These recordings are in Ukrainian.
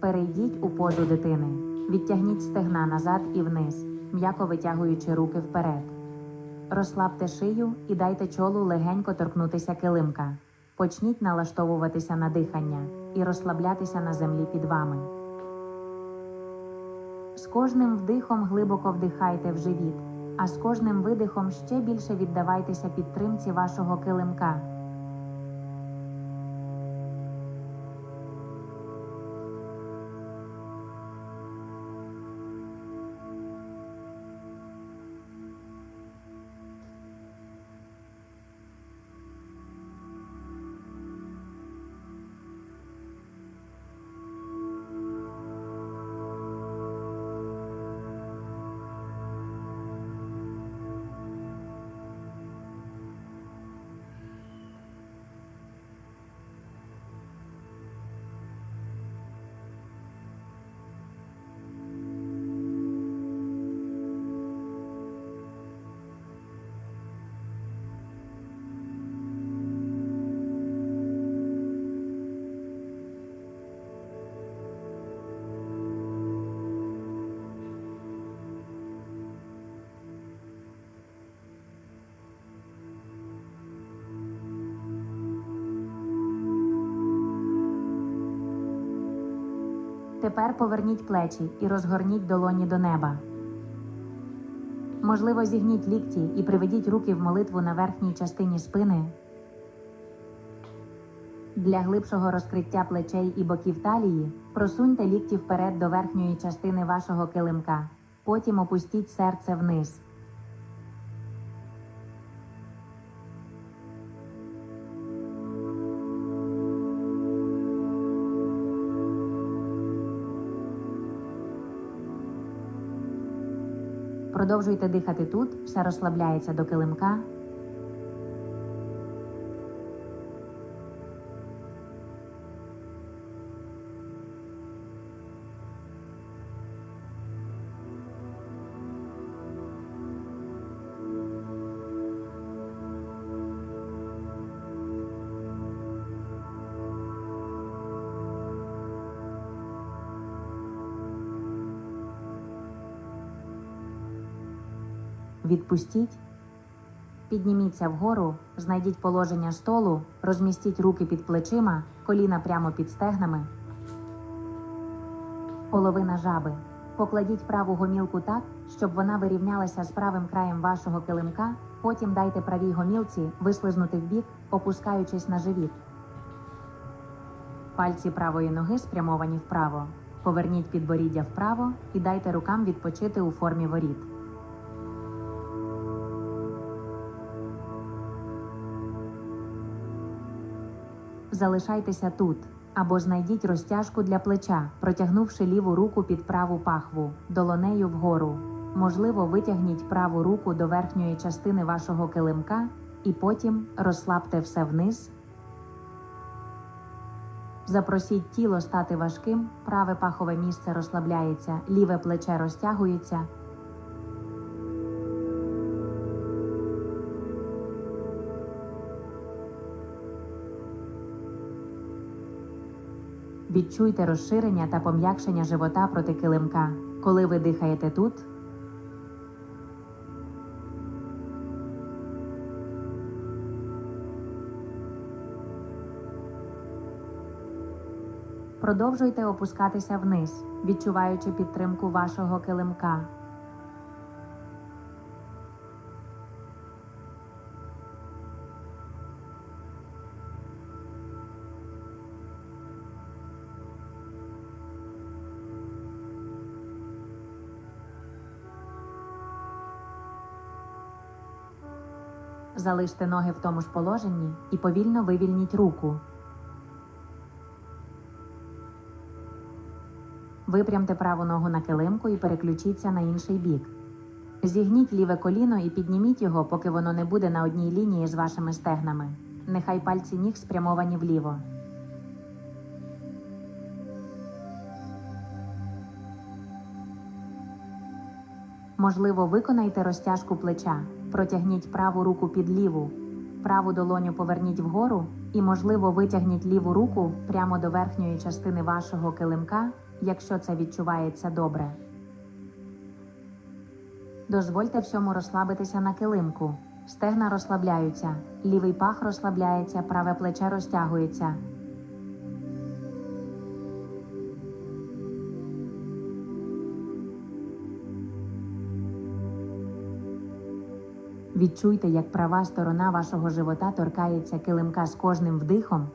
Перейдіть у позу дитини. Відтягніть стегна назад і вниз, м'яко витягуючи руки вперед. Розслабте шию і дайте чолу легенько торкнутися килимка. Почніть налаштовуватися на дихання і розслаблятися на землі під вами. З кожним вдихом глибоко вдихайте в живіт, а з кожним видихом ще більше віддавайтеся підтримці вашого килимка. Тепер поверніть плечі і розгорніть долоні до неба. Можливо, зігніть лікті і приведіть руки в молитву на верхній частині спини. Для глибшого розкриття плечей і боків талії просуньте лікті вперед до верхньої частини вашого килимка. Потім опустіть серце вниз. Продовжуйте дихати тут, все розслабляється до килимка. Відпустіть. Підніміться вгору, знайдіть положення столу, розмістіть руки під плечима, коліна прямо під стегнами. Половина жаби. Покладіть праву гомілку так, щоб вона вирівнялася з правим краєм вашого килимка. Потім дайте правій гомілці вислизнути вбік, опускаючись на живіт. Пальці правої ноги спрямовані вправо. Поверніть підборіддя вправо і дайте рукам відпочити у формі воріт. Залишайтеся тут або знайдіть розтяжку для плеча, протягнувши ліву руку під праву пахву, долонею вгору. Можливо, витягніть праву руку до верхньої частини вашого килимка і потім розслабте все вниз. Запросіть тіло стати важким, праве пахове місце розслабляється, ліве плече розтягується. Відчуйте розширення та пом'якшення живота проти килимка. Коли ви дихаєте тут, продовжуйте опускатися вниз, відчуваючи підтримку вашого килимка. Залиште ноги в тому ж положенні і повільно вивільніть руку. Випрямте праву ногу на килимку і переключіться на інший бік. Зігніть ліве коліно і підніміть його, поки воно не буде на одній лінії з вашими стегнами. Нехай пальці ніг спрямовані вліво. Можливо, виконайте розтяжку плеча. Протягніть праву руку під ліву, праву долоню поверніть вгору і, можливо, витягніть ліву руку прямо до верхньої частини вашого килимка якщо це відчувається добре. Дозвольте всьому розслабитися на килимку. Стегна розслабляються, лівий пах розслабляється, праве плече розтягується. Відчуйте, як права сторона вашого живота торкається килимка з кожним вдихом.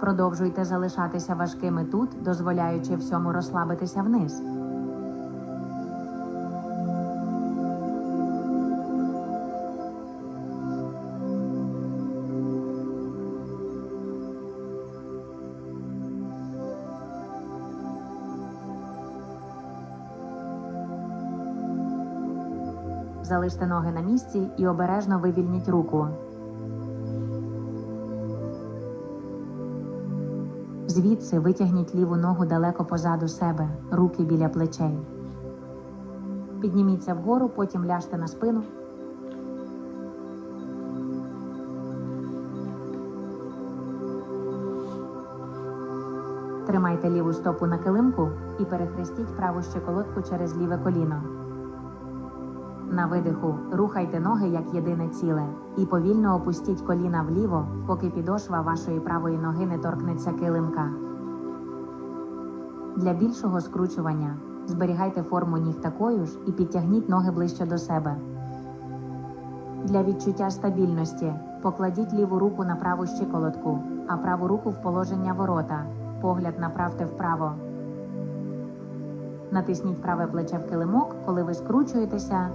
Продовжуйте залишатися важкими тут, дозволяючи всьому розслабитися вниз. Залиште ноги на місці і обережно вивільніть руку. Звідси витягніть ліву ногу далеко позаду себе, руки біля плечей. Підніміться вгору, потім ляжте на спину. Тримайте ліву стопу на килимку і перехрестіть праву щиколотку через ліве коліно. На видиху рухайте ноги як єдине ціле і повільно опустіть коліна вліво, поки підошва вашої правої ноги не торкнеться килимка. Для більшого скручування зберігайте форму ніг такою ж і підтягніть ноги ближче до себе. Для відчуття стабільності покладіть ліву руку на праву щиколотку, а праву руку в положення ворота. Погляд направте вправо. Натисніть праве плече в килимок, коли ви скручуєтеся.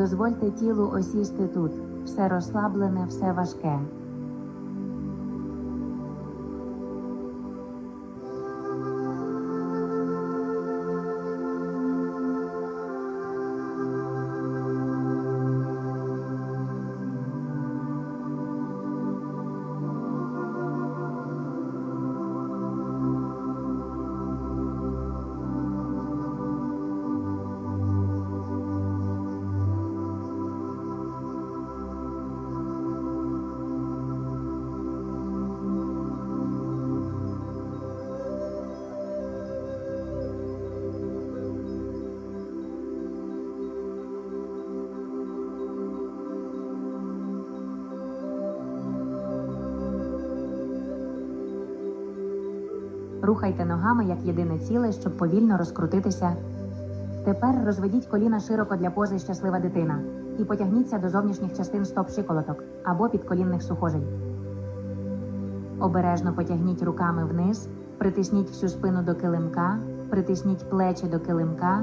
Дозвольте тілу осісти тут. Все розслаблене, все важке. Рухайте ногами як єдине ціле, щоб повільно розкрутитися. Тепер розведіть коліна широко для пози щаслива дитина і потягніться до зовнішніх частин стоп щиколоток або підколінних сухожень. Обережно потягніть руками вниз, притисніть всю спину до килимка, притисніть плечі до килимка.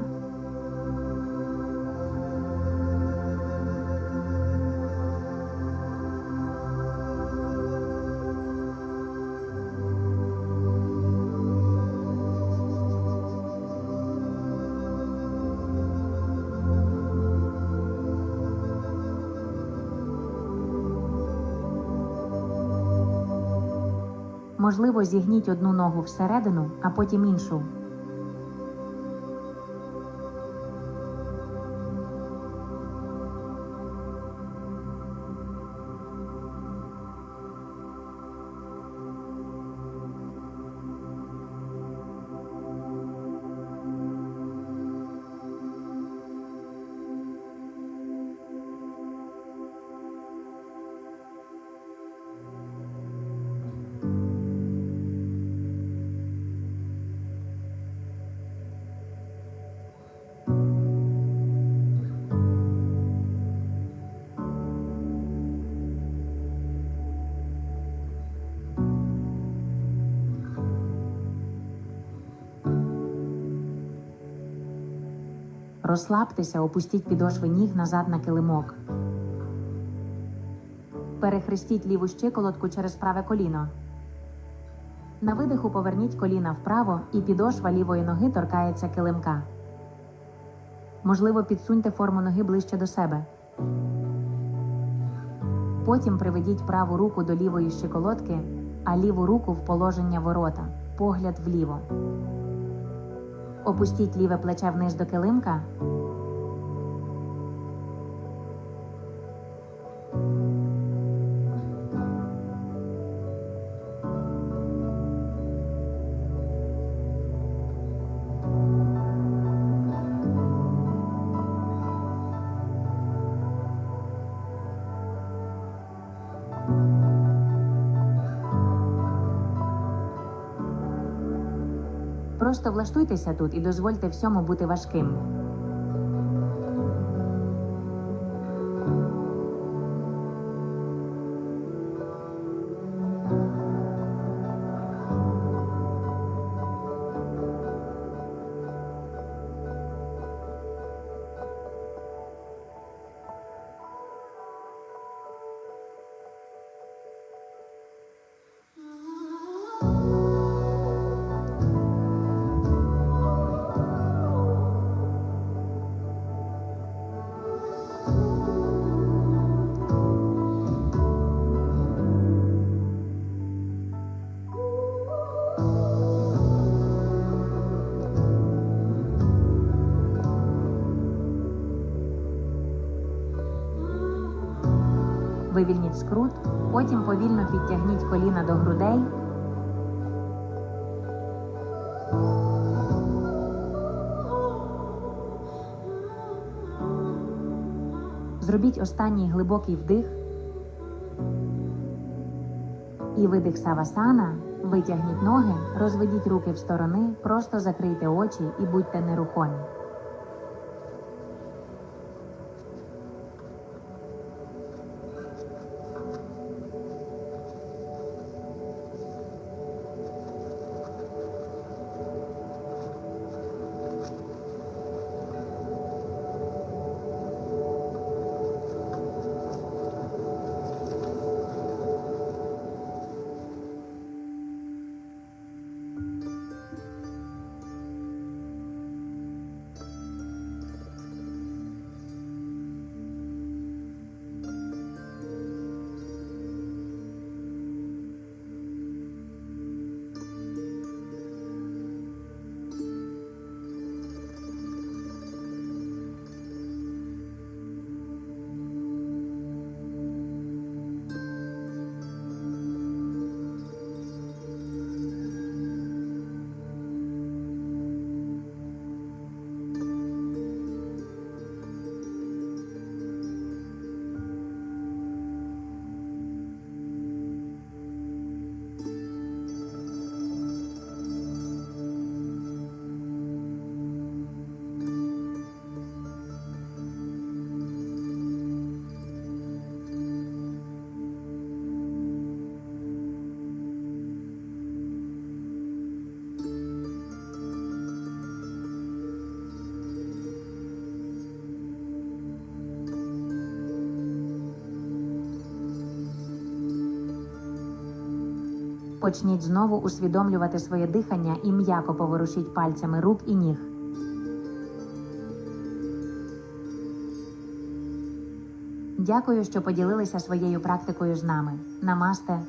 Можливо, зігніть одну ногу всередину, а потім іншу. Розслабтеся, опустіть підошви ніг назад на килимок. Перехрестіть ліву щиколотку через праве коліно. На видиху поверніть коліна вправо і підошва лівої ноги торкається килимка. Можливо, підсуньте форму ноги ближче до себе. Потім приведіть праву руку до лівої щиколотки, а ліву руку в положення ворота, погляд вліво. Опустіть ліве плече вниз до килимка. Просто влаштуйтеся тут і дозвольте всьому бути важким. Скрут, потім повільно підтягніть коліна до грудей. Зробіть останній глибокий вдих і видих савасана. Витягніть ноги, розведіть руки в сторони, просто закрийте очі і будьте нерухомі. Почніть знову усвідомлювати своє дихання і м'яко поворушіть пальцями рук і ніг. Дякую, що поділилися своєю практикою з нами. Намасте.